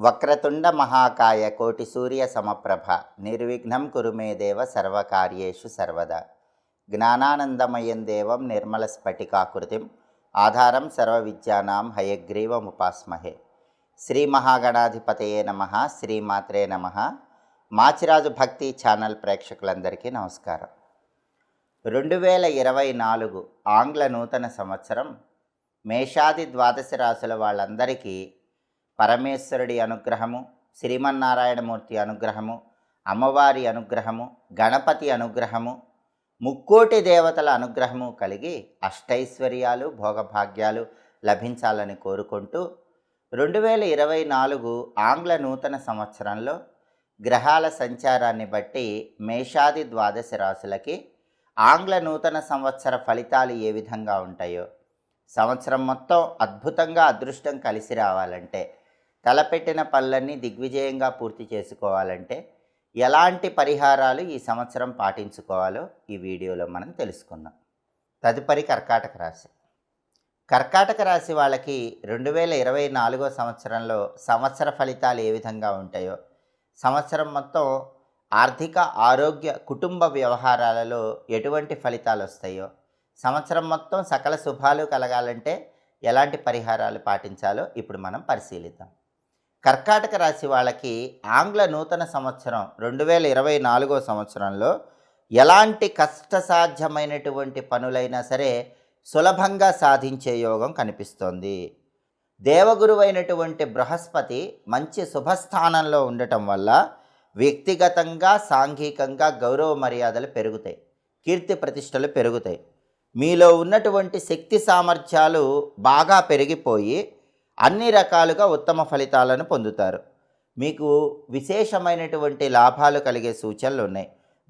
వక్రతుండ మహాకాయ కోటి సూర్య సమప్రభ నిర్విఘ్నం కురుమే దేవ సర్వకార్యేషు సర్వదా. జ్ఞానానందమయం దేవం నిర్మల స్ఫటికాకృతిం ఆధారం సర్వ విద్యానాం హయగ్రీవముపాస్మహే శ్రీ మహాగణాధిపతయే నమ శ్రీమాత్రే నమ. మాచిరాజు భక్తి ఛానల్ ప్రేక్షకులందరికీ నమస్కారం. రెండు వేల ఇరవై నాలుగు ఆంగ్ల నూతన సంవత్సరం మేషాది ద్వాదశ రాశుల వాళ్ళందరికీ పరమేశ్వరుడి అనుగ్రహము శ్రీమన్నారాయణమూర్తి అనుగ్రహము అమ్మవారి అనుగ్రహము గణపతి అనుగ్రహము ముక్కోటి దేవతల అనుగ్రహము కలిగి అష్టైశ్వర్యాలు భోగభాగ్యాలు లభించాలని కోరుకుంటూ రెండు వేల ఇరవై నాలుగు ఆంగ్ల నూతన సంవత్సరంలో గ్రహాల సంచారాన్ని బట్టి మేషాది ద్వాదశ రాశులకి ఆంగ్ల నూతన సంవత్సర ఫలితాలు ఏ విధంగా ఉంటాయో సంవత్సరం మొత్తం అద్భుతంగా అదృష్టం కలిసి రావాలంటే తలపెట్టిన పనులన్నీ దిగ్విజయంగా పూర్తి చేసుకోవాలంటే ఎలాంటి పరిహారాలు ఈ సంవత్సరం పాటించుకోవాలో ఈ వీడియోలో మనం తెలుసుకుందాం. తదుపరి కర్కాటక రాశి. కర్కాటక రాశి వాళ్ళకి రెండు వేల ఇరవై నాలుగో సంవత్సరంలో సంవత్సర ఫలితాలు ఏ విధంగా ఉంటాయో సంవత్సరం మొత్తం ఆర్థిక ఆరోగ్య కుటుంబ వ్యవహారాలలో ఎటువంటి ఫలితాలు వస్తాయో సంవత్సరం మొత్తం సకల శుభాలు కలగాలంటే ఎలాంటి పరిహారాలు పాటించాలో ఇప్పుడు మనం పరిశీలిద్దాం. కర్కాటక రాశి వాళ్ళకి ఆంగ్ల నూతన సంవత్సరం రెండు వేల ఇరవై నాలుగో సంవత్సరంలో ఎలాంటి కష్టసాధ్యమైనటువంటి పనులైనా సరే సులభంగా సాధించే యోగం కనిపిస్తోంది. దేవగురువైనటువంటి బృహస్పతి మంచి శుభస్థానంలో ఉండటం వల్ల వ్యక్తిగతంగా సాంఘికంగా గౌరవ మర్యాదలు పెరుగుతాయి. కీర్తి ప్రతిష్టలు పెరుగుతాయి. మీలో ఉన్నటువంటి శక్తి సామర్థ్యాలు బాగా పెరిగిపోయి అన్ని రకాలుగా ఉత్తమ ఫలితాలను పొందుతారు. మీకు విశేషమైనటువంటి లాభాలు కలిగే సూచనలు ఉన్నాయి.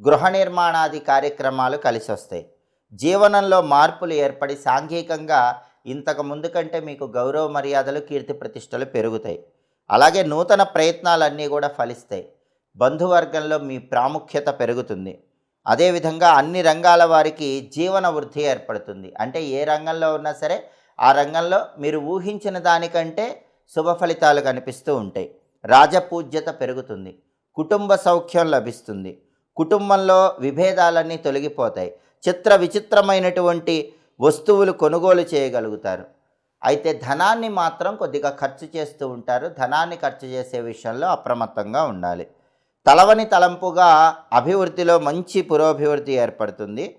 గృహ నిర్మాణాది కార్యక్రమాలు కలిసి వస్తాయి. జీవనంలో మార్పులు ఏర్పడి సాంఘికంగా ఇంతకు ముందు కంటే మీకు గౌరవ మర్యాదలు కీర్తి ప్రతిష్టలు పెరుగుతాయి. అలాగే నూతన ప్రయత్నాలన్నీ కూడా ఫలిస్తాయి. బంధువర్గంలో మీ ప్రాముఖ్యత పెరుగుతుంది. అదేవిధంగా అన్ని రంగాల వారికి జీవన వృద్ధి ఏర్పడుతుంది. అంటే ఏ రంగంలో ఉన్నా సరే ఆ రంగంలో మీరు ఊహించిన దానికంటే శుభ ఫలితాలు కనిపిస్తూ ఉంటాయి. రాజపూజ్యత పెరుగుతుంది. కుటుంబ సౌఖ్యం లభిస్తుంది. కుటుంబంలో విభేదాలన్నీ తొలగిపోతాయి. చిత్ర విచిత్రమైనటువంటి వస్తువులు కొనుగోలు చేయగలుగుతారు. అయితే ధనాన్ని మాత్రం కొద్దిగా ఖర్చు చేస్తూ ఉంటారు. ధనాన్ని ఖర్చు చేసే విషయంలో అప్రమత్తంగా ఉండాలి. తలవని తలంపుగా అభివృద్ధిలో మంచి పురోభివృద్ధి ఏర్పడుతుంది.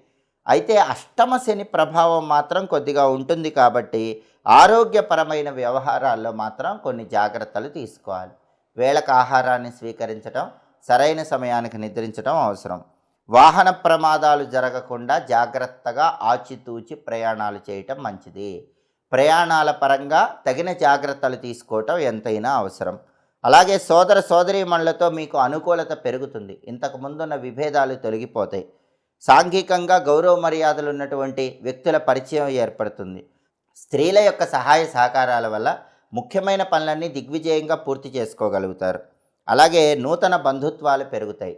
అయితే అష్టమ శని ప్రభావం మాత్రం కొద్దిగా ఉంటుంది కాబట్టి ఆరోగ్యపరమైన వ్యవహారాల్లో మాత్రం కొన్ని జాగ్రత్తలు తీసుకోవాలి. వేళకు ఆహారాన్ని స్వీకరించడం సరైన సమయానికి నిద్రించడం అవసరం. వాహన ప్రమాదాలు జరగకుండా జాగ్రత్తగా ఆచితూచి ప్రయాణాలు చేయటం మంచిది. ప్రయాణాల పరంగా తగిన జాగ్రత్తలు తీసుకోవటం ఎంతైనా అవసరం. అలాగే సోదర సోదరీమణులతో మీకు అనుకూలత పెరుగుతుంది. ఇంతకు ముందున్న విభేదాలు తొలగిపోతాయి. సాంఘికంగా గౌరవ మర్యాదలు ఉన్నటువంటి వ్యక్తుల పరిచయం ఏర్పడుతుంది. స్త్రీల యొక్క సహాయ సహకారాల వల్ల ముఖ్యమైన పనులన్నీ దిగ్విజయంగా పూర్తి చేసుకోగలుగుతారు. అలాగే నూతన బంధుత్వాలు పెరుగుతాయి.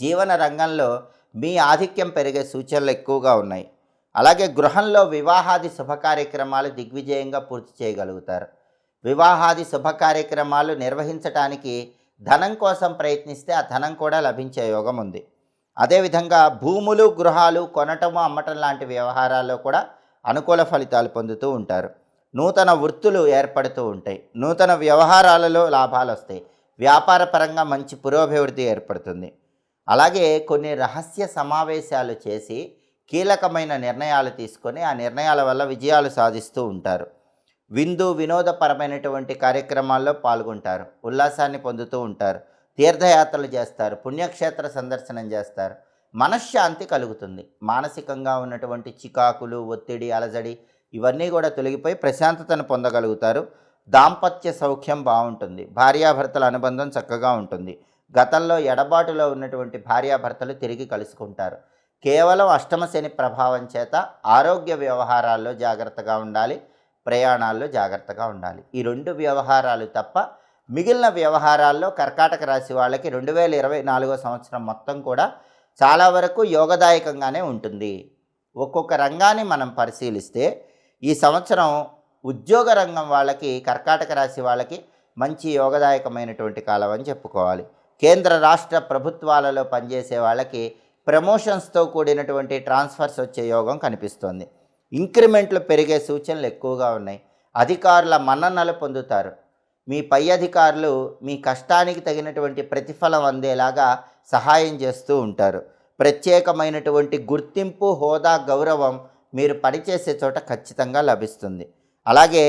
జీవన రంగంలో మీ ఆధిక్యం పెరిగే సూచనలు ఎక్కువగా ఉన్నాయి. అలాగే గృహంలో వివాహాది శుభ కార్యక్రమాలు దిగ్విజయంగా పూర్తి చేయగలుగుతారు. వివాహాది శుభ కార్యక్రమాలు నిర్వహించటానికి ధనం కోసం ప్రయత్నిస్తే ఆ ధనం కూడా లభించే యోగం ఉంది. అదేవిధంగా భూములు గృహాలు కొనటము అమ్మటం లాంటి వ్యవహారాల్లో కూడా అనుకూల ఫలితాలు పొందుతూ ఉంటారు. నూతన వృత్తులు ఏర్పడుతూ ఉంటాయి. నూతన వ్యవహారాలలో లాభాలు వస్తాయి. వ్యాపార పరంగా మంచి పురోభివృద్ధి ఏర్పడుతుంది. అలాగే కొన్ని రహస్య సమావేశాలు చేసి కీలకమైన నిర్ణయాలు తీసుకొని ఆ నిర్ణయాల వల్ల విజయాలు సాధిస్తూ ఉంటారు. విందు వినోదపరమైనటువంటి కార్యక్రమాల్లో పాల్గొంటారు. ఉల్లాసాన్ని పొందుతూ ఉంటారు. తీర్థయాత్రలు చేస్తారు పుణ్యక్షేత్ర సందర్శనం చేస్తారు. మనశ్శాంతి కలుగుతుంది. మానసికంగా ఉన్నటువంటి చికాకులు ఒత్తిడి అలజడి ఇవన్నీ కూడా తొలగిపోయి ప్రశాంతతను పొందగలుగుతారు. దాంపత్య సౌఖ్యం బాగుంటుంది. భార్యాభర్తల అనుబంధం చక్కగా ఉంటుంది. గతంలో ఎడబాటులో ఉన్నటువంటి భార్యాభర్తలు తిరిగి కలుసుకుంటారు. కేవలం అష్టమశని ప్రభావం చేత ఆరోగ్య వ్యవహారాల్లో జాగ్రత్తగా ఉండాలి ప్రయాణాల్లో జాగ్రత్తగా ఉండాలి. ఈ రెండు వ్యవహారాలు తప్ప మిగిలిన వ్యవహారాల్లో కర్కాటక రాశి వాళ్ళకి రెండు వేల ఇరవై నాలుగో సంవత్సరం మొత్తం కూడా చాలా వరకు యోగదాయకంగానే ఉంటుంది. ఒక్కొక్క రంగాన్ని మనం పరిశీలిస్తే ఈ సంవత్సరం ఉద్యోగ రంగం వాళ్ళకి కర్కాటక రాశి వాళ్ళకి మంచి యోగదాయకమైనటువంటి కాలం అని చెప్పుకోవాలి. కేంద్ర రాష్ట్ర ప్రభుత్వాలలో పనిచేసే వాళ్ళకి ప్రమోషన్స్తో కూడినటువంటి ట్రాన్స్ఫర్స్ వచ్చే యోగం కనిపిస్తోంది. ఇంక్రిమెంట్లు పెరిగే సూచనలు ఎక్కువగా ఉన్నాయి. అధికారుల మన్ననలు పొందుతారు. మీ పై అధికారులు మీ కష్టానికి తగినటువంటి ప్రతిఫలం అందేలాగా సహాయం చేస్తూ ఉంటారు. ప్రత్యేకమైనటువంటి గుర్తింపు హోదా గౌరవం మీరు పనిచేసే చోట ఖచ్చితంగా లభిస్తుంది. అలాగే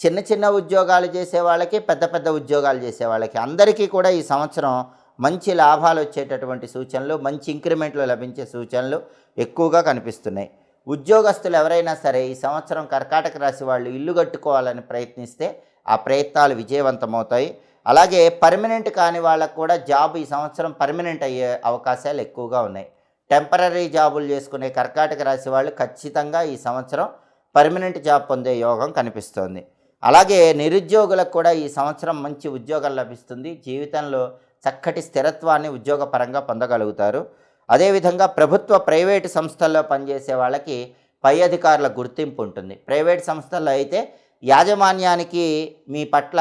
చిన్న చిన్న ఉద్యోగాలు చేసే వాళ్ళకి పెద్ద పెద్ద ఉద్యోగాలు చేసే వాళ్ళకి అందరికీ కూడా ఈ సంవత్సరం మంచి లాభాలు వచ్చేటటువంటి సూచనలు మంచి ఇంక్రిమెంట్లు లభించే సూచనలు ఎక్కువగా కనిపిస్తున్నాయి. ఉద్యోగస్తులు ఎవరైనా సరే ఈ సంవత్సరం కర్కాటక రాశి వాళ్ళు ఇల్లు కట్టుకోవాలని ప్రయత్నిస్తే ఆ ప్రయత్నాలు విజయవంతమవుతాయి. అలాగే పర్మనెంట్ కాని వాళ్ళకు కూడా జాబ్ ఈ సంవత్సరం పర్మనెంట్ అయ్యే అవకాశాలు ఎక్కువగా ఉన్నాయి. టెంపరీ జాబులు చేసుకునే కర్కాటక రాశి వాళ్ళు ఖచ్చితంగా ఈ సంవత్సరం పర్మనెంట్ జాబ్ పొందే యోగం కనిపిస్తోంది. అలాగే నిరుద్యోగులకు కూడా ఈ సంవత్సరం మంచి ఉద్యోగం లభిస్తుంది. జీవితంలో చక్కటి స్థిరత్వాన్ని ఉద్యోగపరంగా పొందగలుగుతారు. అదేవిధంగా ప్రభుత్వ ప్రైవేటు సంస్థల్లో పనిచేసే వాళ్ళకి పై అధికారుల గుర్తింపు ఉంటుంది. ప్రైవేట్ సంస్థల్లో అయితే యాజమాన్యానికి మీ పట్ల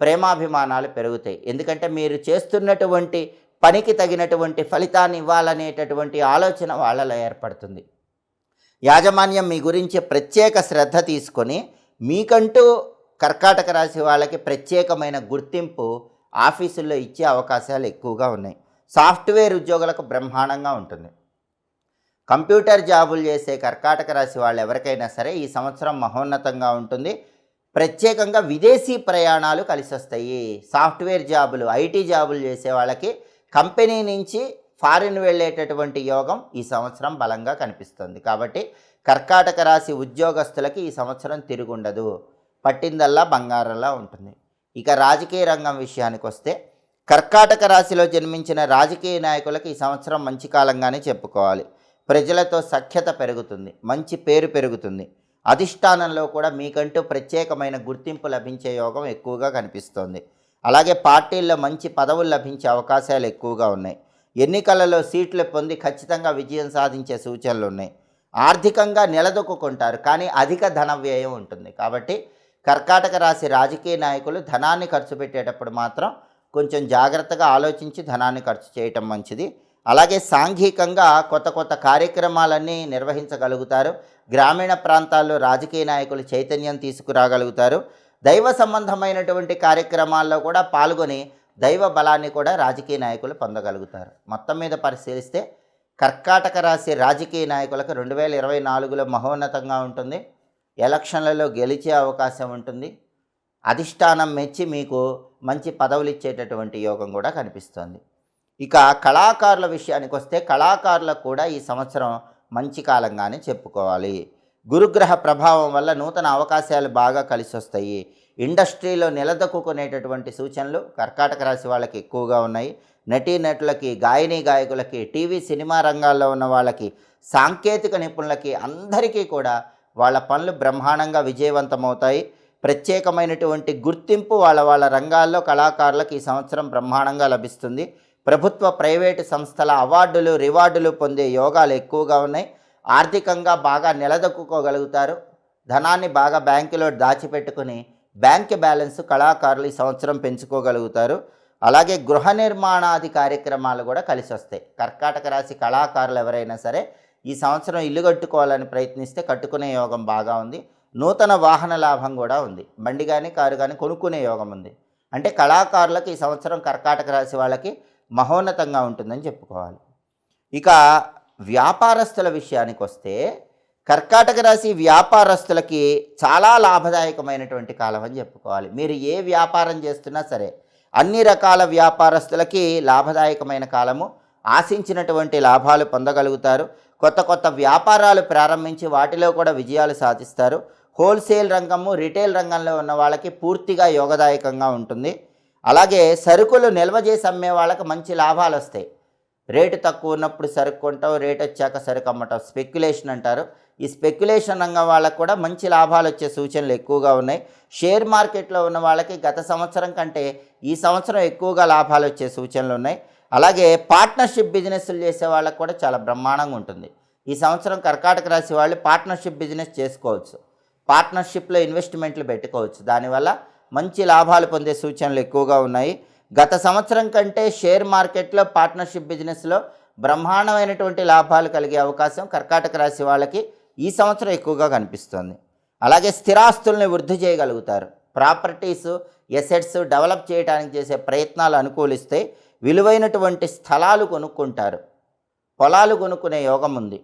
ప్రేమాభిమానాలు పెరుగుతాయి. ఎందుకంటే మీరు చేస్తున్నటువంటి పనికి తగినటువంటి ఫలితాన్ని ఇవ్వాలనేటటువంటి ఆలోచన వాళ్ళలో ఏర్పడుతుంది. యాజమాన్యం మీ గురించి ప్రత్యేక శ్రద్ధ తీసుకొని మీకంటూ కర్కాటక రాశి వాళ్ళకి ప్రత్యేకమైన గుర్తింపు ఆఫీసుల్లో ఇచ్చే అవకాశాలు ఎక్కువగా ఉన్నాయి. సాఫ్ట్వేర్ ఉద్యోగులకు బ్రహ్మాండంగా ఉంటుంది. కంప్యూటర్ జాబులు చేసే కర్కాటక రాశి వాళ్ళు ఎవరికైనా సరే ఈ సంవత్సరం మహోన్నతంగా ఉంటుంది. ప్రత్యేకంగా విదేశీ ప్రయాణాలు కలిసి వస్తాయి. సాఫ్ట్వేర్ జాబులు ఐటీ జాబులు చేసే వాళ్ళకి కంపెనీ నుంచి ఫారిన్ వెళ్ళేటటువంటి యోగం ఈ సంవత్సరం బలంగా కనిపిస్తుంది. కాబట్టి కర్కాటక రాశి ఉద్యోగస్తులకి ఈ సంవత్సరం తిరుగుండదు. పట్టిందల్లా బంగారంలా ఉంటుంది. ఇక రాజకీయ రంగం విషయానికి వస్తే కర్కాటక రాశిలో జన్మించిన రాజకీయ నాయకులకు ఈ సంవత్సరం మంచి కాలంగానే చెప్పుకోవాలి. ప్రజలతో సఖ్యత పెరుగుతుంది మంచి పేరు పెరుగుతుంది. అధిష్టానంలో కూడా మీకంటూ ప్రత్యేకమైన గుర్తింపు లభించే యోగం ఎక్కువగా కనిపిస్తోంది. అలాగే పార్టీల్లో మంచి పదవులు లభించే అవకాశాలు ఎక్కువగా ఉన్నాయి. ఎన్నికలలో సీట్లు పొంది ఖచ్చితంగా విజయం సాధించే సూచనలు ఉన్నాయి. ఆర్థికంగా నిలదొక్కుంటారు కానీ అధిక ధన వ్యయం ఉంటుంది. కాబట్టి కర్కాటక రాశి రాజకీయ నాయకులు ధనాన్ని ఖర్చు పెట్టేటప్పుడు మాత్రం కొంచెం జాగ్రత్తగా ఆలోచించి ధనాన్ని ఖర్చు చేయటం మంచిది. అలాగే సాంఘికంగా కొత్త కొత్త కార్యక్రమాలన్నీ నిర్వహించగలుగుతారు. గ్రామీణ ప్రాంతాల్లో రాజకీయ నాయకులు చైతన్యం తీసుకురాగలుగుతారు. దైవ సంబంధమైనటువంటి కార్యక్రమాల్లో కూడా పాల్గొని దైవ బలాన్ని కూడా రాజకీయ నాయకులు పొందగలుగుతారు. మొత్తం మీద పరిశీలిస్తే కర్కాటక రాశి రాజకీయ నాయకులకు రెండు వేల ఇరవై నాలుగులో మహోన్నతంగా ఉంటుంది. ఎలక్షన్లలో గెలిచే అవకాశం ఉంటుంది. అధిష్టానం మెచ్చి మీకు మంచి పదవులు ఇచ్చేటటువంటి యోగం కూడా కనిపిస్తుంది. ఇక కళాకారుల విషయానికి వస్తే కళాకారులకు కూడా ఈ సంవత్సరం మంచి కాలంగానే చెప్పుకోవాలి. గురుగ్రహ ప్రభావం వల్ల నూతన అవకాశాలు బాగా కలిసి వస్తాయి ఇండస్ట్రీలో నిలదొక్కునేటటువంటి సూచనలు కర్కాటక రాశి వాళ్ళకి ఎక్కువగా ఉన్నాయి. నటీనటులకి గాయని గాయకులకి టీవీ సినిమా రంగాల్లో ఉన్న వాళ్ళకి సాంకేతిక నిపుణులకి అందరికీ కూడా వాళ్ళ పనులు బ్రహ్మాండంగా విజయవంతమవుతాయి. ప్రత్యేకమైనటువంటి గుర్తింపు వాళ్ళ వాళ్ళ రంగాల్లో కళాకారులకు ఈ సంవత్సరం బ్రహ్మాండంగా లభిస్తుంది. ప్రభుత్వ ప్రైవేటు సంస్థల అవార్డులు రివార్డులు పొందే యోగాలు ఎక్కువగా ఉన్నాయి. ఆర్థికంగా బాగా నిలదొక్కుకోగలుగుతారు. ధనాన్ని బాగా బ్యాంకులో దాచిపెట్టుకుని బ్యాంక్ బ్యాలెన్స్ కళాకారులు ఈ సంవత్సరం పెంచుకోగలుగుతారు. అలాగే గృహ నిర్మాణాది కార్యక్రమాలు కూడా కలిసి వస్తాయి. కర్కాటక రాశి కళాకారులు ఎవరైనా సరే ఈ సంవత్సరం ఇల్లు కట్టుకోవాలని ప్రయత్నిస్తే కట్టుకునే యోగం బాగా ఉంది. నూతన వాహన లాభం కూడా ఉంది. బండి కానీ కారు కానీ కొనుక్కునే యోగం ఉంది. అంటే కళాకారులకు ఈ సంవత్సరం కర్కాటక రాశి వాళ్ళకి మహోన్నతంగా ఉంటుందని చెప్పుకోవాలి. ఇక వ్యాపారస్తుల విషయానికి వస్తే కర్కాటక రాశి వ్యాపారస్తులకి చాలా లాభదాయకమైనటువంటి కాలం అని చెప్పుకోవాలి. మీరు ఏ వ్యాపారం చేస్తున్నా సరే అన్ని రకాల వ్యాపారస్తులకి లాభదాయకమైన కాలము. ఆశించినటువంటి లాభాలు పొందగలుగుతారు. కొత్త కొత్త వ్యాపారాలు ప్రారంభించి వాటిలో కూడా విజయాలు సాధిస్తారు. హోల్సేల్ రంగము రిటైల్ రంగంలో ఉన్న వాళ్ళకి పూర్తిగా యోగదాయకంగా ఉంటుంది. అలాగే సరుకులు నిల్వ చేసి అమ్మే వాళ్ళకి మంచి లాభాలు వస్తాయి. రేటు తక్కువ ఉన్నప్పుడు సరుకు కొంటావు రేటు వచ్చాక సరుకు అమ్మటం. స్పెక్యులేషన్ అంటారు. ఈ స్పెక్యులేషన్ రంగం వాళ్ళకు కూడా మంచి లాభాలు వచ్చే సూచనలు ఎక్కువగా ఉన్నాయి. షేర్ మార్కెట్లో ఉన్న వాళ్ళకి గత సంవత్సరం కంటే ఈ సంవత్సరం ఎక్కువగా లాభాలు వచ్చే సూచనలు ఉన్నాయి. అలాగే పార్ట్నర్షిప్ బిజినెస్లు చేసే వాళ్ళకు కూడా చాలా బ్రహ్మాండంగా ఉంటుంది. ఈ సంవత్సరం కర్కాటక రాశి వాళ్ళు పార్ట్నర్షిప్ బిజినెస్ చేసుకోవచ్చు. పార్ట్నర్షిప్లో ఇన్వెస్ట్మెంట్లు పెట్టుకోవచ్చు. దానివల్ల మంచి లాభాలు పొందే సూచనలు ఎక్కువగా ఉన్నాయి. గత సంవత్సరం కంటే షేర్ మార్కెట్లో పార్ట్నర్షిప్ బిజినెస్లో బ్రహ్మాండమైనటువంటి లాభాలు కలిగే అవకాశం కర్కాటక రాశి వాళ్ళకి ఈ సంవత్సరం ఎక్కువగా కనిపిస్తుంది. అలాగే స్థిరాస్తుల్ని వృద్ధి చేయగలుగుతారు. ప్రాపర్టీస్ ఎసెట్స్ డెవలప్ చేయడానికి చేసే ప్రయత్నాలు అనుకూలిస్తే విలువైనటువంటి స్థలాలు కొనుక్కుంటారు. పొలాలు కొనుక్కునే యోగం ఉంది.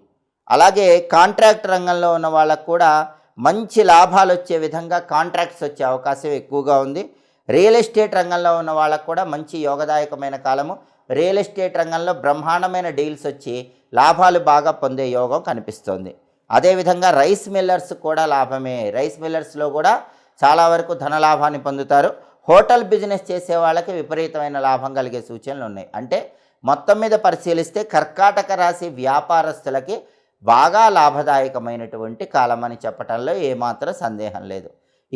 అలాగే కాంట్రాక్ట్ రంగంలో ఉన్న వాళ్ళకు కూడా మంచి లాభాలు వచ్చే విధంగా కాంట్రాక్ట్స్ వచ్చే అవకాశం ఎక్కువగా ఉంది. రియల్ ఎస్టేట్ రంగంలో ఉన్న వాళ్ళకు కూడా మంచి యోగదాయకమైన కాలము. రియల్ ఎస్టేట్ రంగంలో బ్రహ్మాండమైన డీల్స్ వచ్చి లాభాలు బాగా పొందే యోగం కనిపిస్తోంది. అదేవిధంగా రైస్ మిల్లర్స్ కూడా లాభమే. రైస్ మిల్లర్స్లో కూడా చాలా వరకు ధన లాభాన్ని పొందుతారు. హోటల్ బిజినెస్ చేసే వాళ్ళకి విపరీతమైన లాభం కలిగే సూచనలు ఉన్నాయి. అంటే మొత్తం మీద పరిశీలిస్తే కర్కాటక రాశి వ్యాపారస్తులకి బాగా లాభదాయకమైనటువంటి కాలమని చెప్పటంలో ఏమాత్రం సందేహం లేదు.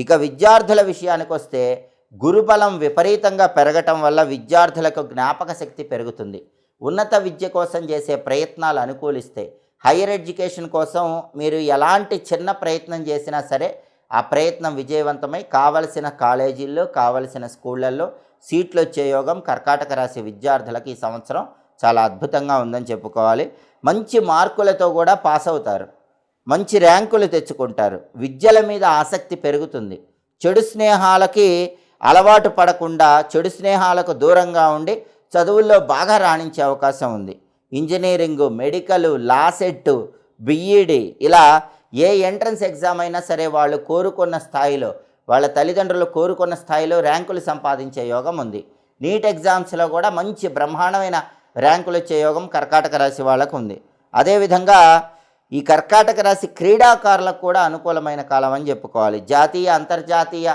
ఇక విద్యార్థుల విషయానికి వస్తే గురుబలం విపరీతంగా పెరగటం వల్ల విద్యార్థులకు జ్ఞాపక శక్తి పెరుగుతుంది. ఉన్నత విద్య కోసం చేసే ప్రయత్నాలు అనుకూలిస్తాయి హైయర్ ఎడ్యుకేషన్ కోసం మీరు ఎలాంటి చిన్న ప్రయత్నం చేసినా సరే ఆ ప్రయత్నం విజయవంతమై కావలసిన కాలేజీల్లో కావలసిన స్కూళ్ళల్లో సీట్లు వచ్చే యోగం కర్కాటక రాశి విద్యార్థులకు ఈ సంవత్సరం చాలా అద్భుతంగా ఉందని చెప్పుకోవాలి. మంచి మార్కులతో కూడా పాస్ అవుతారు. మంచి ర్యాంకులు తెచ్చుకుంటారు. విద్యల మీద ఆసక్తి పెరుగుతుంది. చెడు స్నేహాలకి అలవాటు పడకుండా చెడు స్నేహాలకు దూరంగా ఉండి చదువుల్లో బాగా రాణించే అవకాశం ఉంది. Engineering medical law CET BEd ఇలా ఏ ఎంట్రన్స్ ఎగ్జామ్ అయినా సరే వాళ్ళు కోరుకున్న స్థాయిలో వాళ్ళ తల్లిదండ్రులు కోరుకున్న స్థాయిలో ర్యాంకులు సంపాదించే యోగం ఉంది. నీట్ ఎగ్జామ్స్లో కూడా మంచి బ్రహ్మాండమైన ర్యాంకులు వచ్చే యోగం కర్కాటక రాశి వాళ్ళకు ఉంది. అదేవిధంగా ఈ కర్కాటక రాశి క్రీడాకారులకు కూడా అనుకూలమైన కాలం అని చెప్పుకోవాలి. జాతీయ అంతర్జాతీయ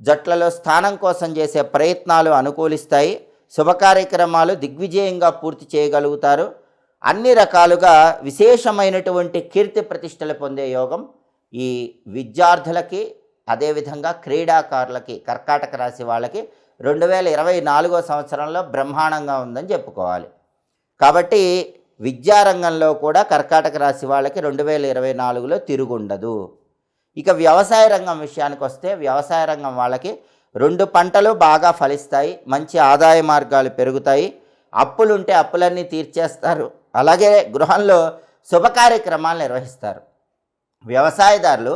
జట్లలో స్థానం కోసం చేసే ప్రయత్నాలు అనుకూలిస్తాయి. శుభ కార్యక్రమాలు దిగ్విజయంగా పూర్తి చేయగలుగుతారు. అన్ని రకాలుగా విశేషమైనటువంటి కీర్తి ప్రతిష్టలు పొందే యోగం ఈ విద్యార్థులకి అదేవిధంగా క్రీడాకారులకి కర్కాటక రాశి వాళ్ళకి రెండు వేల ఇరవై నాలుగో సంవత్సరంలో బ్రహ్మాండంగా ఉందని చెప్పుకోవాలి. కాబట్టి విద్యారంగంలో కూడా కర్కాటక రాశి వాళ్ళకి రెండు వేల ఇరవై నాలుగులో తిరుగుండదు. ఇక వ్యవసాయ రంగం విషయానికి వస్తే వ్యవసాయ రంగం వాళ్ళకి రెండు పంటలు బాగా ఫలిస్తాయి మంచి ఆదాయ మార్గాలు పెరుగుతాయి. అప్పులుంటే అప్పులన్నీ తీర్చేస్తారు. అలాగే గృహంలో శుభ కార్యక్రమాలు నిర్వహిస్తారు. వ్యవసాయదారులు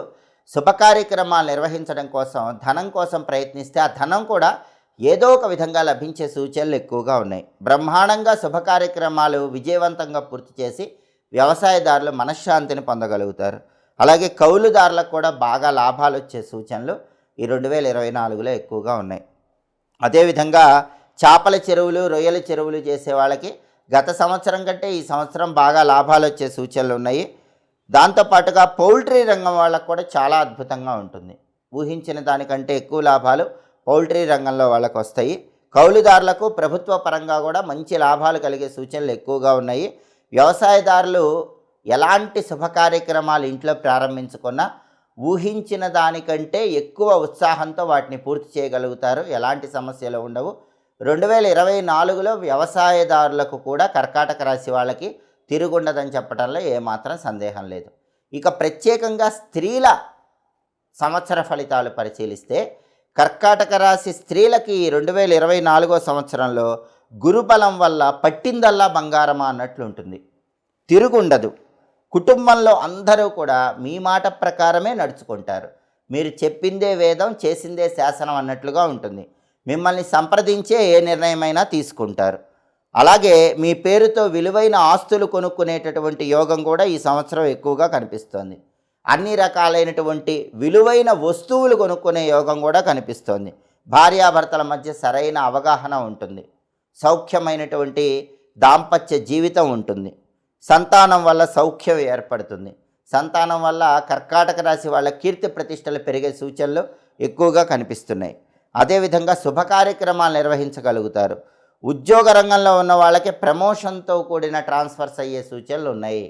శుభ కార్యక్రమాలు నిర్వహించడం కోసం ధనం కోసం ప్రయత్నిస్తే ఆ ధనం కూడా ఏదో ఒక విధంగా లభించే సూచనలు ఎక్కువగా ఉన్నాయి. బ్రహ్మాండంగా శుభ కార్యక్రమాలు విజయవంతంగా పూర్తి చేసి వ్యవసాయదారులు మనశ్శాంతిని పొందగలుగుతారు. అలాగే కౌలుదారులకు కూడా బాగా లాభాలు వచ్చే సూచనలు ఈ రెండు వేల ఇరవై నాలుగులో ఎక్కువగా ఉన్నాయి. అదేవిధంగా చేపల చెరువులు రొయ్యల చెరువులు చేసే వాళ్ళకి గత సంవత్సరం కంటే ఈ సంవత్సరం బాగా లాభాలు వచ్చే సూచనలు ఉన్నాయి. దాంతోపాటుగా పౌల్ట్రీ రంగం వాళ్ళకు కూడా చాలా అద్భుతంగా ఉంటుంది. ఊహించిన దానికంటే ఎక్కువ లాభాలు పౌల్ట్రీ రంగంలో వాళ్ళకు వస్తాయి కౌలుదారులకు ప్రభుత్వ పరంగా కూడా మంచి లాభాలు కలిగే సూచనలు ఎక్కువగా ఉన్నాయి. వ్యవసాయదారులు ఎలాంటి శుభ కార్యక్రమాలు ఇంట్లో ప్రారంభించుకున్నా ఊహించిన దానికంటే ఎక్కువ ఉత్సాహంతో వాటిని పూర్తి చేయగలుగుతారు. ఎలాంటి సమస్యలు ఉండవు. రెండు వేల ఇరవై నాలుగులో వ్యవసాయదారులకు కూడా కర్కాటక రాశి వాళ్ళకి తిరుగుండదని చెప్పడంలో ఏమాత్రం సందేహం లేదు. ఇక ప్రత్యేకంగా స్త్రీల సంవత్సర ఫలితాలు పరిశీలిస్తే కర్కాటక రాశి స్త్రీలకి రెండు వేల ఇరవై నాలుగో సంవత్సరంలో గురుబలం వల్ల పట్టిందల్లా బంగారమా అన్నట్లు ఉంటుంది. తిరుగుండదు. కుటుంబంలో అందరూ కూడా మీ మాట ప్రకారమే నడుచుకుంటారు. మీరు చెప్పిందే వేదం చేసిందే శాసనం అన్నట్లుగా ఉంటుంది. మిమ్మల్ని సంప్రదించే ఏ నిర్ణయమైనా తీసుకుంటారు. అలాగే మీ పేరుతో విలువైన ఆస్తులు కొనుక్కునేటటువంటి యోగం కూడా ఈ సంవత్సరం ఎక్కువగా కనిపిస్తోంది. అన్ని రకాలైనటువంటి విలువైన వస్తువులు కొనుక్కునే యోగం కూడా కనిపిస్తోంది. భార్యాభర్తల మధ్య సరైన అవగాహన ఉంటుంది. సౌఖ్యమైనటువంటి దాంపత్య జీవితం ఉంటుంది. సంతానం వల్ల సౌఖ్యం ఏర్పడుతుంది. సంతానం వల్ల కర్కాటక రాశి వాళ్ళ కీర్తి ప్రతిష్టలు పెరిగే సూచనలు ఎక్కువగా కనిపిస్తున్నాయి. అదేవిధంగా శుభ కార్యక్రమాలు నిర్వహించగలుగుతారు. ఉద్యోగ రంగంలో ఉన్న వాళ్ళకి ప్రమోషన్తో కూడిన ట్రాన్స్ఫర్స్ అయ్యే సూచనలు ఉన్నాయి.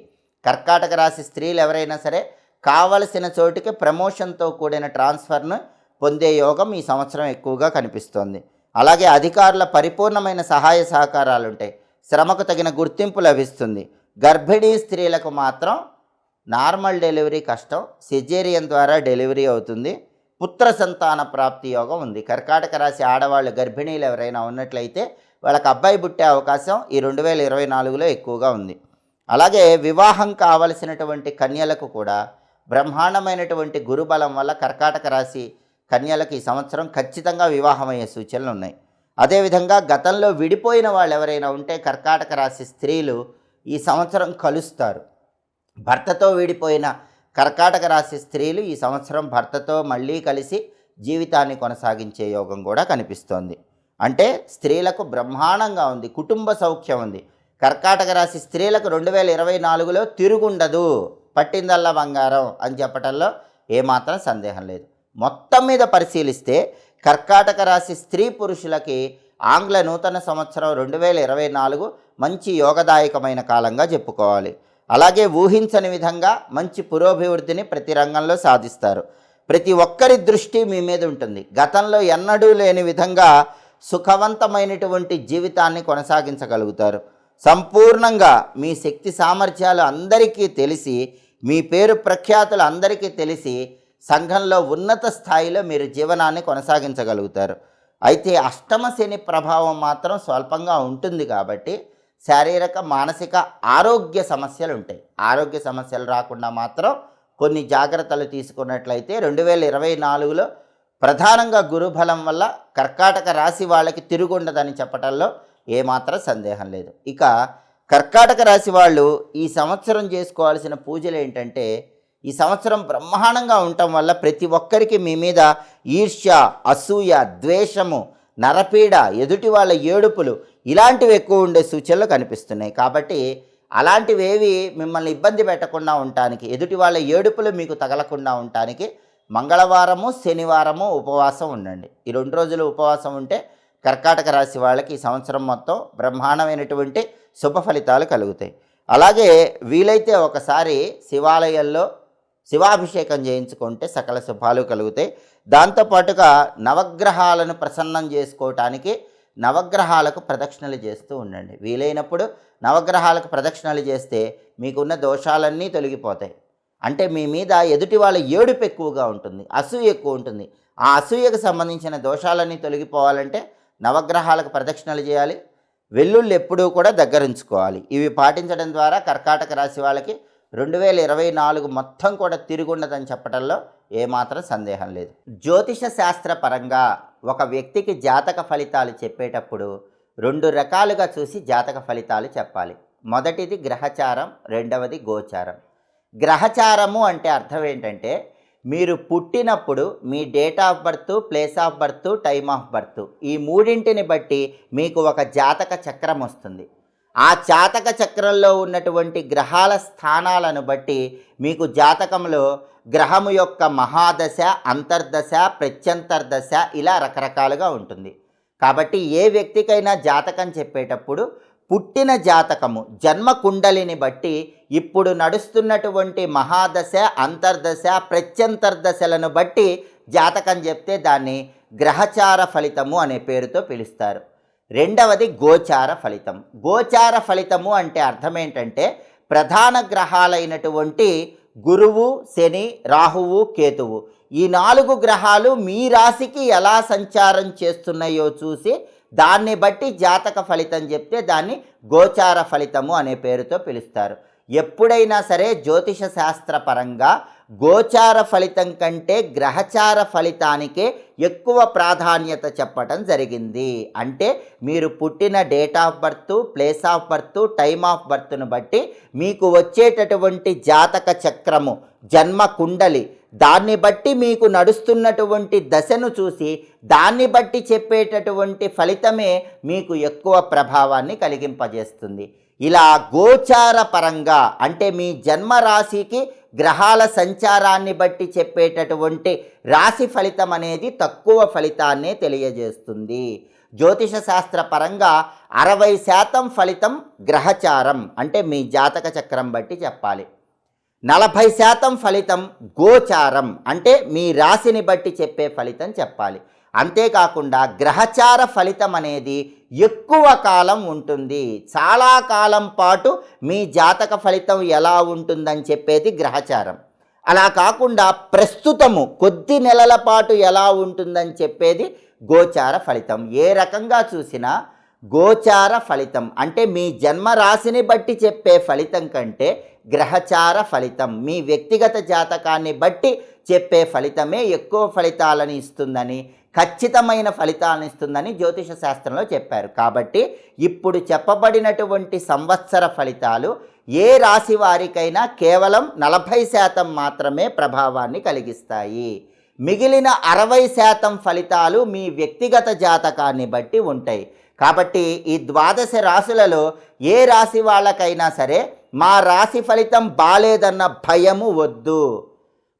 కర్కాటక రాశి స్త్రీలు ఎవరైనా సరే కావలసిన చోటుకి ప్రమోషన్తో కూడిన ట్రాన్స్ఫర్ను పొందే యోగం ఈ సంవత్సరం ఎక్కువగా కనిపిస్తోంది. అలాగే అధికారుల పరిపూర్ణమైన సహాయ సహకారాలు ఉంటాయి శ్రమకు తగిన గుర్తింపు లభిస్తుంది. గర్భిణీ స్త్రీలకు మాత్రం నార్మల్ డెలివరీ కష్టం సిజేరియన్ ద్వారా డెలివరీ అవుతుంది. పుత్ర సంతాన ప్రాప్తి యోగం ఉంది. కర్కాటక రాశి ఆడవాళ్ళు గర్భిణీలు ఎవరైనా ఉన్నట్లయితే వాళ్ళకి అబ్బాయి పుట్టే అవకాశం ఈ రెండు వేల ఇరవై నాలుగులో ఎక్కువగా ఉంది. అలాగే వివాహం కావలసినటువంటి కన్యలకు కూడా బ్రహ్మాండమైనటువంటి గురుబలం వల్ల కర్కాటక రాశి కన్యలకు ఈ సంవత్సరం ఖచ్చితంగా వివాహమయ్యే సూచనలు ఉన్నాయి. అదేవిధంగా గతంలో విడిపోయిన వాళ్ళు ఎవరైనా ఉంటే కర్కాటక రాశి స్త్రీలు ఈ సంవత్సరం కలుస్తారు. భర్తతో విడిపోయిన కర్కాటక రాశి స్త్రీలు ఈ సంవత్సరం భర్తతో మళ్ళీ కలిసి జీవితాన్ని కొనసాగించే యోగం కూడా కనిపిస్తోంది. అంటే స్త్రీలకు బ్రహ్మాండంగా ఉంది కుటుంబ సౌఖ్యం ఉంది. కర్కాటక రాశి స్త్రీలకు రెండు వేల ఇరవై నాలుగులో తిరుగుండదు. పట్టిందల్లా బంగారం అని చెప్పటంలో ఏమాత్రం సందేహం లేదు. మొత్తం మీద పరిశీలిస్తే కర్కాటక రాశి స్త్రీ పురుషులకి ఆంగ్ల నూతన సంవత్సరం రెండు వేల ఇరవై నాలుగు మంచి యోగదాయకమైన కాలంగా చెప్పుకోవాలి. అలాగే ఊహించని విధంగా మంచి పురోభివృద్ధిని ప్రతి రంగంలో సాధిస్తారు. ప్రతి ఒక్కరి దృష్టి మీ మీద ఉంటుంది. గతంలో ఎన్నడూ లేని విధంగా సుఖవంతమైనటువంటి జీవితాన్ని కొనసాగించగలుగుతారు. సంపూర్ణంగా మీ శక్తి సామర్థ్యాలు అందరికీ తెలిసి మీ పేరు ప్రఖ్యాతులు అందరికీ తెలిసి సంఘంలో ఉన్నత స్థాయిలో మీరు జీవనాన్ని కొనసాగించగలుగుతారు. అయితే అష్టమ శని ప్రభావం మాత్రం స్వల్పంగా ఉంటుంది కాబట్టి శారీరక మానసిక ఆరోగ్య సమస్యలు ఉంటాయి. ఆరోగ్య సమస్యలు రాకుండా మాత్రం కొన్ని జాగ్రత్తలు తీసుకున్నట్లయితే రెండు వేల ఇరవై నాలుగులో ప్రధానంగా గురుబలం వల్ల కర్కాటక రాశి వాళ్ళకి తిరుగుండదని చెప్పడంలో ఏమాత్రం సందేహం లేదు. ఇక కర్కాటక రాశి వాళ్ళు ఈ సంవత్సరం చేసుకోవాల్సిన పూజలు ఏంటంటే ఈ సంవత్సరం బ్రహ్మాండంగా ఉండటం వల్ల ప్రతి ఒక్కరికి మీ మీద ఈర్ష్య అసూయ ద్వేషము నరపీడ ఎదుటి వాళ్ళ ఏడుపులు ఇలాంటివి ఎక్కువ ఉండే సూచనలు కనిపిస్తున్నాయి. కాబట్టి అలాంటివేవి మిమ్మల్ని ఇబ్బంది పెట్టకుండా ఉండటానికి ఎదుటి వాళ్ళ ఏడుపులు మీకు తగలకుండా ఉండటానికి మంగళవారము శనివారము ఉపవాసం ఉండండి. ఈ రెండు రోజులు ఉపవాసం ఉంటే కర్కాటక రాశి వాళ్ళకి ఈ సంవత్సరం మొత్తం బ్రహ్మాండమైనటువంటి శుభ ఫలితాలు కలుగుతాయి. అలాగే వీలైతే ఒకసారి శివాలయంలో శివాభిషేకం చేయించుకుంటే సకల శుభాలు కలుగుతాయి. దాంతోపాటుగా నవగ్రహాలను ప్రసన్నం చేసుకోవటానికి నవగ్రహాలకు ప్రదక్షిణలు చేస్తూ ఉండండి. వీలైనప్పుడు నవగ్రహాలకు ప్రదక్షిణలు చేస్తే మీకున్న దోషాలన్నీ తొలగిపోతాయి. అంటే మీ మీద ఎదుటి వాళ్ళ ఏడుపు ఎక్కువగా ఉంటుంది అసూయ ఎక్కువ ఉంటుంది. ఆ అసూయకు సంబంధించిన దోషాలన్నీ తొలగిపోవాలంటే నవగ్రహాలకు ప్రదక్షిణలు చేయాలి. వెల్లుల్లి ఎప్పుడూ కూడా దగ్గరించుకోవాలి. ఇవి పాటించడం ద్వారా కర్కాటక రాశి వాళ్ళకి రెండు వేల ఇరవై నాలుగు మొత్తం కూడా తిరుగుండదని చెప్పడంలో ఏమాత్రం సందేహం లేదు. జ్యోతిష శాస్త్ర పరంగా ఒక వ్యక్తికి జాతక ఫలితాలు చెప్పేటప్పుడు రెండు రకాలుగా చూసి జాతక ఫలితాలు చెప్పాలి. మొదటిది గ్రహచారం రెండవది గోచారం. గ్రహచారము అంటే అర్థం ఏంటంటే మీరు పుట్టినప్పుడు మీ date of birth place of birth time of birth ఈ మూడింటిని బట్టి మీకు ఒక జాతక చక్రం వస్తుంది. ఆ జాతక చక్రంలో ఉన్నటువంటి గ్రహాల స్థానాలను బట్టి మీకు జాతకంలో గ్రహము యొక్క మహాదశ అంతర్దశ ప్రత్యంతర్దశ ఇలా రకరకాలుగా ఉంటుంది. కాబట్టి ఏ వ్యక్తికైనా జాతకం చెప్పేటప్పుడు పుట్టిన జాతకము జన్మ కుండలిని బట్టి ఇప్పుడు నడుస్తున్నటువంటి మహాదశ అంతర్దశ ప్రత్యంతర్దశలను బట్టి జాతకం చెప్తే దాన్ని గ్రహచార ఫలితము అనే పేరుతో పిలుస్తారు. రెండవది గోచార ఫలితం. గోచార ఫలితము అంటే అర్థం ఏంటంటే ప్రధాన గ్రహాలైనటువంటి గురువు శని రాహువు కేతువు. ఈ నాలుగు గ్రహాలు మీ రాశికి ఎలా సంచారం చేస్తున్నాయో చూసి దాన్ని బట్టి జాతక ఫలితం చెప్తే దాన్ని గోచార ఫలితము అనే పేరుతో పిలుస్తారు. ఎప్పుడైనా సరే జ్యోతిష శాస్త్ర పరంగా గోచార ఫలితం కంటే గ్రహచార ఫలితానికే ఎక్కువ ప్రాధాన్యత చెప్పటం జరిగింది. అంటే మీరు పుట్టిన date of birth place of birth time of బర్త్ను బట్టి మీకు వచ్చేటటువంటి జాతక చక్రము జన్మ కుండలి దాన్ని బట్టి మీకు నడుస్తున్నటువంటి దశను చూసి దాన్ని బట్టి చెప్పేటటువంటి ఫలితమే మీకు ఎక్కువ ప్రభావాన్ని కలిగింపజేస్తుంది. ఇలా గోచార పరంగా అంటే మీ జన్మ రాశికి గ్రహాల సంచారాన్ని బట్టి చెప్పేటటువంటి రాశి ఫలితం అనేది తక్కువ ఫలితాన్నే తెలియజేస్తుంది. జ్యోతిష శాస్త్ర పరంగా అరవై శాతం ఫలితం గ్రహచారం అంటే మీ జాతక చక్రం బట్టి చెప్పాలి. నలభై శాతం ఫలితం గోచారం. అంటే మీ రాశిని బట్టి చెప్పే ఫలితం చెప్పాలి. అంతేకాకుండా గ్రహచార ఫలితం అనేది ఎక్కువ కాలం ఉంటుంది. చాలా కాలం పాటు మీ జాతక ఫలితం ఎలా ఉంటుందని చెప్పేది గ్రహచారం. అలా కాకుండా ప్రస్తుతము కొద్ది నెలల పాటు ఎలా ఉంటుందని చెప్పేది గోచార ఫలితం. ఏ రకంగా చూసినా గోచార ఫలితం. అంటే మీ జన్మ రాశిని బట్టి చెప్పే ఫలితం కంటే గ్రహచార ఫలితం. మీ వ్యక్తిగత జాతకాన్ని బట్టి చెప్పే ఫలితమే ఎక్కువ ఫలితాలను ఇస్తుందని ఖచ్చితమైన ఫలితాలను ఇస్తుందని జ్యోతిష శాస్త్రంలో చెప్పారు. కాబట్టి ఇప్పుడు చెప్పబడినటువంటి సంవత్సర ఫలితాలు ఏ రాశి వారికైనా కేవలం నలభై శాతం మాత్రమే ప్రభావాన్ని కలిగిస్తాయి. మిగిలిన అరవై శాతం ఫలితాలు మీ వ్యక్తిగత జాతకాన్ని బట్టి ఉంటాయి. కాబట్టి ఈ ద్వాదశ రాశులలో ఏ రాశి వాళ్ళకైనా సరే మా రాశి ఫలితం బాలేదన్న భయము వద్దు.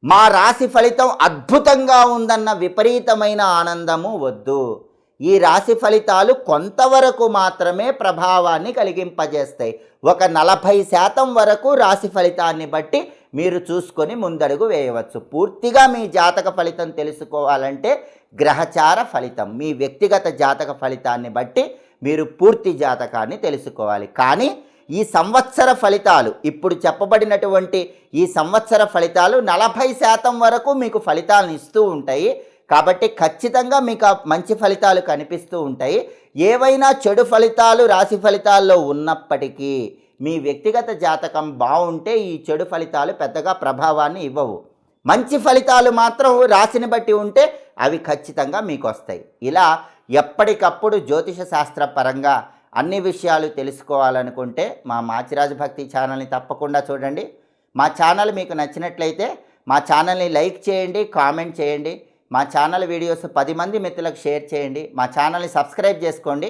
మా రాశి ఫలితం అద్భుతంగా ఉందన్న విపరీతమైన ఆనందము వద్దు. ఈ రాశి ఫలితాలు కొంతవరకు మాత్రమే ప్రభావాన్ని కలిగింపజేస్తాయి. ఒక నలభై శాతం వరకు రాశి ఫలితాన్ని బట్టి మీరు చూసుకొని ముందడుగు వేయవచ్చు. పూర్తిగా మీ జాతక ఫలితం తెలుసుకోవాలంటే గ్రహచార ఫలితం. మీ వ్యక్తిగత జాతక ఫలితాన్ని బట్టి మీరు పూర్తి జాతకాన్ని తెలుసుకోవాలి. కానీ ఈ సంవత్సర ఫలితాలు ఇప్పుడు చెప్పబడినటువంటి ఈ సంవత్సర ఫలితాలు నలభై శాతం వరకు మీకు ఫలితాలను ఇస్తూ ఉంటాయి. కాబట్టి ఖచ్చితంగా మీకు మంచి ఫలితాలు కనిపిస్తూ ఉంటాయి. ఏవైనా చెడు ఫలితాలు రాశి ఫలితాల్లో ఉన్నప్పటికీ మీ వ్యక్తిగత జాతకం బాగుంటే ఈ చెడు ఫలితాలు పెద్దగా ప్రభావాన్ని ఇవ్వవు. మంచి ఫలితాలు మాత్రం రాశిని బట్టి ఉంటే అవి ఖచ్చితంగా మీకు వస్తాయి ఇలా ఎప్పటికప్పుడు జ్యోతిష శాస్త్ర పరంగా అన్ని విషయాలు తెలుసుకోవాలనుకుంటే మా మాచిరాజు భక్తి ఛానల్ని తప్పకుండా చూడండి. మా ఛానల్ మీకు నచ్చినట్లయితే మా ఛానల్ని లైక్ చేయండి కామెంట్ చేయండి. మా ఛానల్ వీడియోస్ పది మంది మిత్రులకు షేర్ చేయండి. మా ఛానల్ని సబ్స్క్రైబ్ చేసుకోండి.